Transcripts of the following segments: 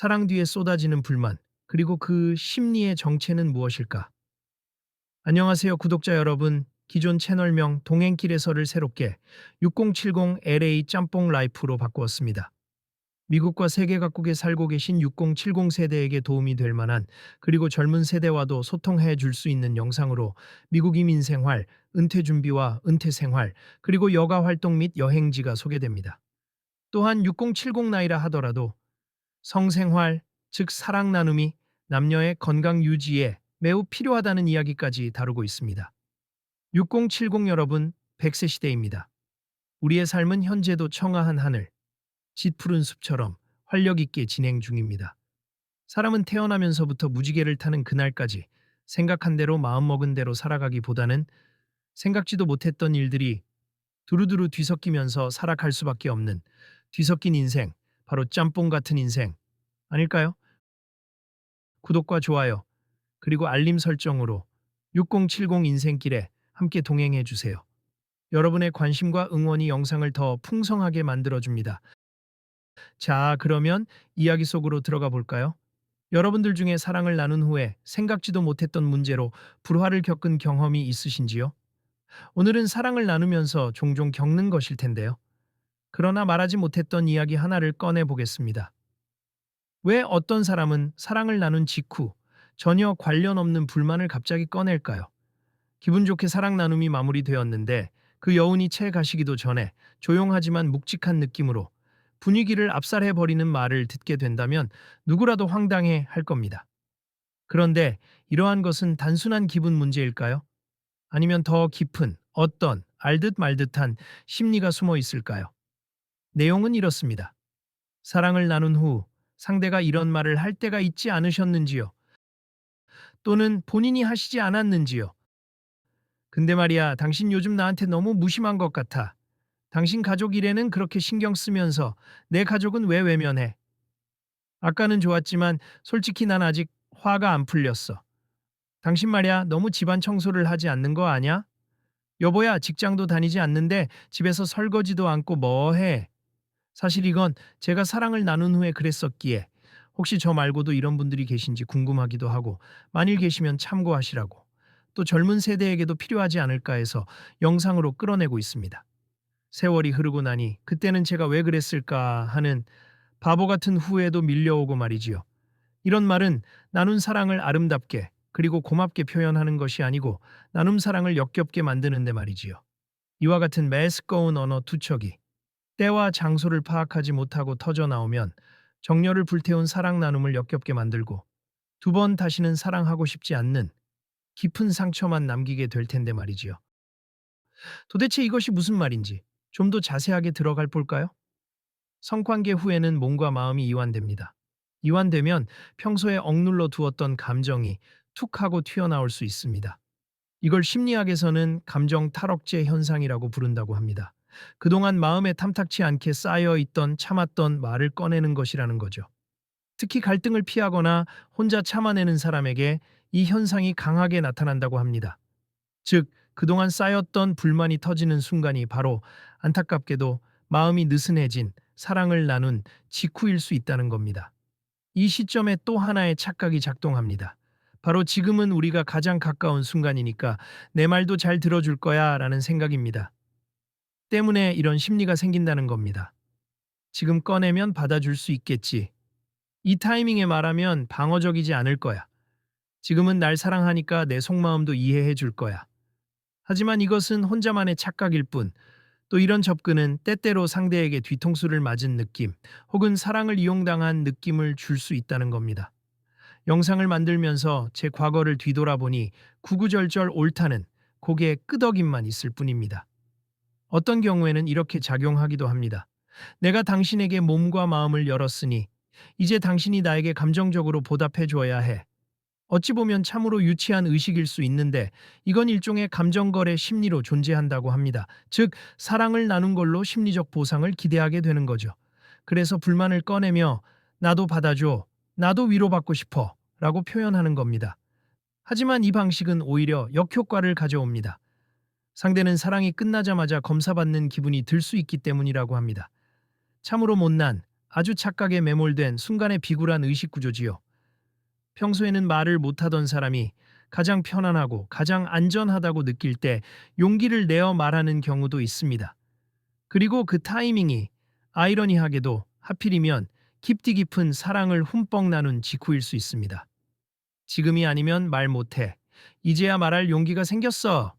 사랑 뒤에 쏟아지는 불만, 그리고 그 심리의 정체는 무엇일까? 안녕하세요, 구독자 여러분. 기존 채널명 동행길에서를 새롭게 6070 LA 짬뽕 라이프로 바꾸었습니다. 미국과 세계 각국에 살고 계신 6070 세대에게 도움이 될 만한 그리고 젊은 세대와도 소통해 줄 수 있는 영상으로 미국 이민 생활, 은퇴 준비와 은퇴 생활, 그리고 여가 활동 및 여행지가 소개됩니다. 또한 6070 나이라 하더라도 성생활, 즉 사랑 나눔이 남녀의 건강 유지에 매우 필요하다는 이야기까지 다루고 있습니다. 6070 여러분, 100세 시대입니다. 우리의 삶은 현재도 청아한 하늘, 짙푸른 숲처럼 활력 있게 진행 중입니다. 사람은 태어나면서부터 무지개를 타는 그날까지 생각한 대로 마음먹은 대로 살아가기보다는 생각지도 못했던 일들이 두루두루 뒤섞이면서 살아갈 수밖에 없는 뒤섞인 인생, 바로 짬뽕 같은 인생 아닐까요? 구독과 좋아요, 그리고 알림 설정으로 6070 인생길에 함께 동행해 주세요. 여러분의 관심과 응원이 영상을 더 풍성하게 만들어줍니다. 자, 그러면 이야기 속으로 들어가 볼까요? 여러분들 중에 사랑을 나눈 후에 생각지도 못했던 문제로 불화를 겪은 경험이 있으신지요? 오늘은 사랑을 나누면서 종종 겪는 것일 텐데요. 그러나 말하지 못했던 이야기 하나를 꺼내 보겠습니다. 왜 어떤 사람은 사랑을 나눈 직후 전혀 관련 없는 불만을 갑자기 꺼낼까요? 기분 좋게 사랑 나눔이 마무리되었는데 그 여운이 채 가시기도 전에 조용하지만 묵직한 느낌으로 분위기를 압살해 버리는 말을 듣게 된다면 누구라도 황당해 할 겁니다. 그런데 이러한 것은 단순한 기분 문제일까요? 아니면 더 깊은 어떤 알듯 말듯한 심리가 숨어 있을까요? 내용은 이렇습니다. 사랑을 나눈 후 상대가 이런 말을 할 때가 있지 않으셨는지요? 또는 본인이 하시지 않았는지요? 근데 말이야, 당신 요즘 나한테 너무 무심한 것 같아. 당신 가족 일에는 그렇게 신경 쓰면서 내 가족은 왜 외면해? 아까는 좋았지만 솔직히 난 아직 화가 안 풀렸어. 당신 말이야, 너무 집안 청소를 하지 않는 거 아냐? 여보야, 직장도 다니지 않는데 집에서 설거지도 않고 뭐 해? 사실 이건 제가 사랑을 나눈 후에 그랬었기에 혹시 저 말고도 이런 분들이 계신지 궁금하기도 하고 만일 계시면 참고하시라고 또 젊은 세대에게도 필요하지 않을까 해서 영상으로 끌어내고 있습니다. 세월이 흐르고 나니 그때는 제가 왜 그랬을까 하는 바보 같은 후회도 밀려오고 말이지요. 이런 말은 나눈 사랑을 아름답게 그리고 고맙게 표현하는 것이 아니고 나눔 사랑을 역겹게 만드는데 말이지요. 이와 같은 매스꺼운 언어 투척이 때와 장소를 파악하지 못하고 터져 나오면 정열을 불태운 사랑 나눔을 역겹게 만들고 두 번 다시는 사랑하고 싶지 않는 깊은 상처만 남기게 될 텐데 말이지요. 도대체 이것이 무슨 말인지 좀 더 자세하게 들어갈 볼까요? 성관계 후에는 몸과 마음이 이완됩니다. 이완되면 평소에 억눌러 두었던 감정이 툭 하고 튀어나올 수 있습니다. 이걸 심리학에서는 감정 탈억제 현상이라고 부른다고 합니다. 그동안 마음에 탐탁치 않게 쌓여 있던 참았던 말을 꺼내는 것이라는 거죠. 특히 갈등을 피하거나 혼자 참아내는 사람에게 이 현상이 강하게 나타난다고 합니다. 즉, 그동안 쌓였던 불만이 터지는 순간이 바로 안타깝게도 마음이 느슨해진 사랑을 나눈 직후일 수 있다는 겁니다. 이 시점에 또 하나의 착각이 작동합니다. 바로 지금은 우리가 가장 가까운 순간이니까 내 말도 잘 들어줄 거야 라는 생각입니다. 때문에 이런 심리가 생긴다는 겁니다. 지금 꺼내면 받아줄 수 있겠지. 이 타이밍에 말하면 방어적이지 않을 거야. 지금은 날 사랑하니까 내 속마음도 이해해 줄 거야. 하지만 이것은 혼자만의 착각일 뿐, 또 이런 접근은 때때로 상대에게 뒤통수를 맞은 느낌, 혹은 사랑을 이용당한 느낌을 줄 수 있다는 겁니다. 영상을 만들면서 제 과거를 뒤돌아보니 구구절절 옳다는 고개에 끄덕임만 있을 뿐입니다. 어떤 경우에는 이렇게 작용하기도 합니다. 내가 당신에게 몸과 마음을 열었으니 이제 당신이 나에게 감정적으로 보답해 줘야 해. 어찌 보면 참으로 유치한 의식일 수 있는데 이건 일종의 감정거래 심리로 존재한다고 합니다. 즉, 사랑을 나눈 걸로 심리적 보상을 기대하게 되는 거죠. 그래서 불만을 꺼내며 나도 받아줘, 나도 위로받고 싶어 라고 표현하는 겁니다. 하지만 이 방식은 오히려 역효과를 가져옵니다. 상대는 사랑이 끝나자마자 검사받는 기분이 들 수 있기 때문이라고 합니다. 참으로 못난 아주 착각에 매몰된 순간의 비굴한 의식 구조지요. 평소에는 말을 못하던 사람이 가장 편안하고 가장 안전하다고 느낄 때 용기를 내어 말하는 경우도 있습니다. 그리고 그 타이밍이 아이러니하게도 하필이면 깊디 깊은 사랑을 흠뻑 나눈 직후일 수 있습니다. 지금이 아니면 말 못해. 이제야 말할 용기가 생겼어.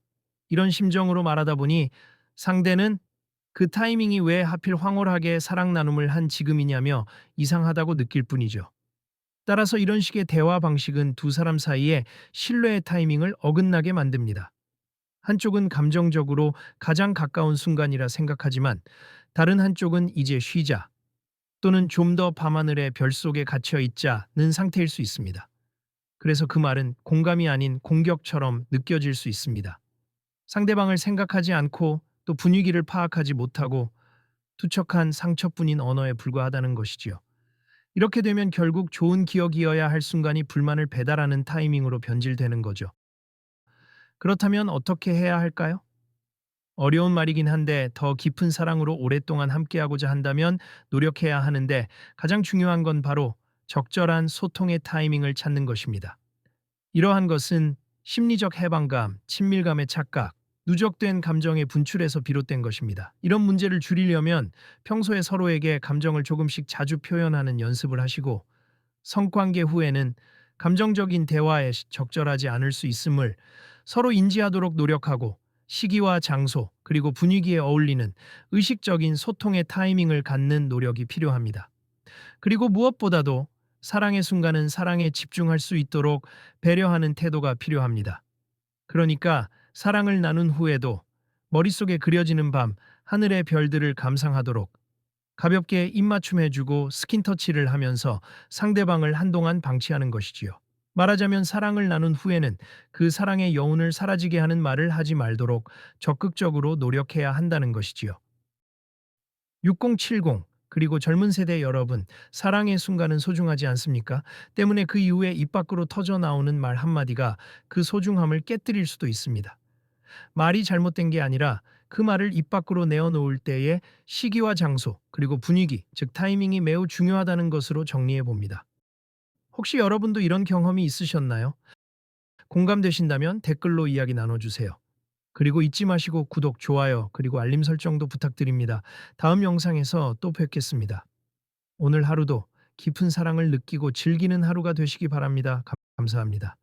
이런 심정으로 말하다 보니 상대는 그 타이밍이 왜 하필 황홀하게 사랑 나눔을 한 지금이냐며 이상하다고 느낄 뿐이죠. 따라서 이런 식의 대화 방식은 두 사람 사이에 신뢰의 타이밍을 어긋나게 만듭니다. 한쪽은 감정적으로 가장 가까운 순간이라 생각하지만 다른 한쪽은 이제 쉬자 또는 좀 더 밤하늘의 별 속에 갇혀 있자는 상태일 수 있습니다. 그래서 그 말은 공감이 아닌 공격처럼 느껴질 수 있습니다. 상대방을 생각하지 않고 또 분위기를 파악하지 못하고 투척한 상처뿐인 언어에 불과하다는 것이지요. 이렇게 되면 결국 좋은 기억이어야 할 순간이 불만을 배달하는 타이밍으로 변질되는 거죠. 그렇다면 어떻게 해야 할까요? 어려운 말이긴 한데 더 깊은 사랑으로 오랫동안 함께하고자 한다면 노력해야 하는데 가장 중요한 건 바로 적절한 소통의 타이밍을 찾는 것입니다. 이러한 것은 심리적 해방감, 친밀감의 착각, 누적된 감정의 분출에서 비롯된 것입니다. 이런 문제를 줄이려면 평소에 서로에게 감정을 조금씩 자주 표현하는 연습을 하시고 성관계 후에는 감정적인 대화에 적절하지 않을 수 있음을 서로 인지하도록 노력하고 시기와 장소 그리고 분위기에 어울리는 의식적인 소통의 타이밍을 갖는 노력이 필요합니다. 그리고 무엇보다도 사랑의 순간은 사랑에 집중할 수 있도록 배려하는 태도가 필요합니다. 그러니까 사랑을 나눈 후에도 머릿속에 그려지는 밤 하늘의 별들을 감상하도록 가볍게 입맞춤해주고 스킨터치를 하면서 상대방을 한동안 방치하는 것이지요. 말하자면 사랑을 나눈 후에는 그 사랑의 여운을 사라지게 하는 말을 하지 말도록 적극적으로 노력해야 한다는 것이지요. 6070 그리고 젊은 세대 여러분, 사랑의 순간은 소중하지 않습니까? 때문에 그 이후에 입 밖으로 터져 나오는 말 한마디가 그 소중함을 깨뜨릴 수도 있습니다. 말이 잘못된 게 아니라 그 말을 입 밖으로 내어놓을 때의 시기와 장소, 그리고 분위기, 즉 타이밍이 매우 중요하다는 것으로 정리해 봅니다. 혹시 여러분도 이런 경험이 있으셨나요? 공감되신다면 댓글로 이야기 나눠주세요. 그리고 잊지 마시고 구독, 좋아요, 그리고 알림 설정도 부탁드립니다. 다음 영상에서 또 뵙겠습니다. 오늘 하루도 깊은 사랑을 느끼고 즐기는 하루가 되시기 바랍니다. 감- 감사합니다.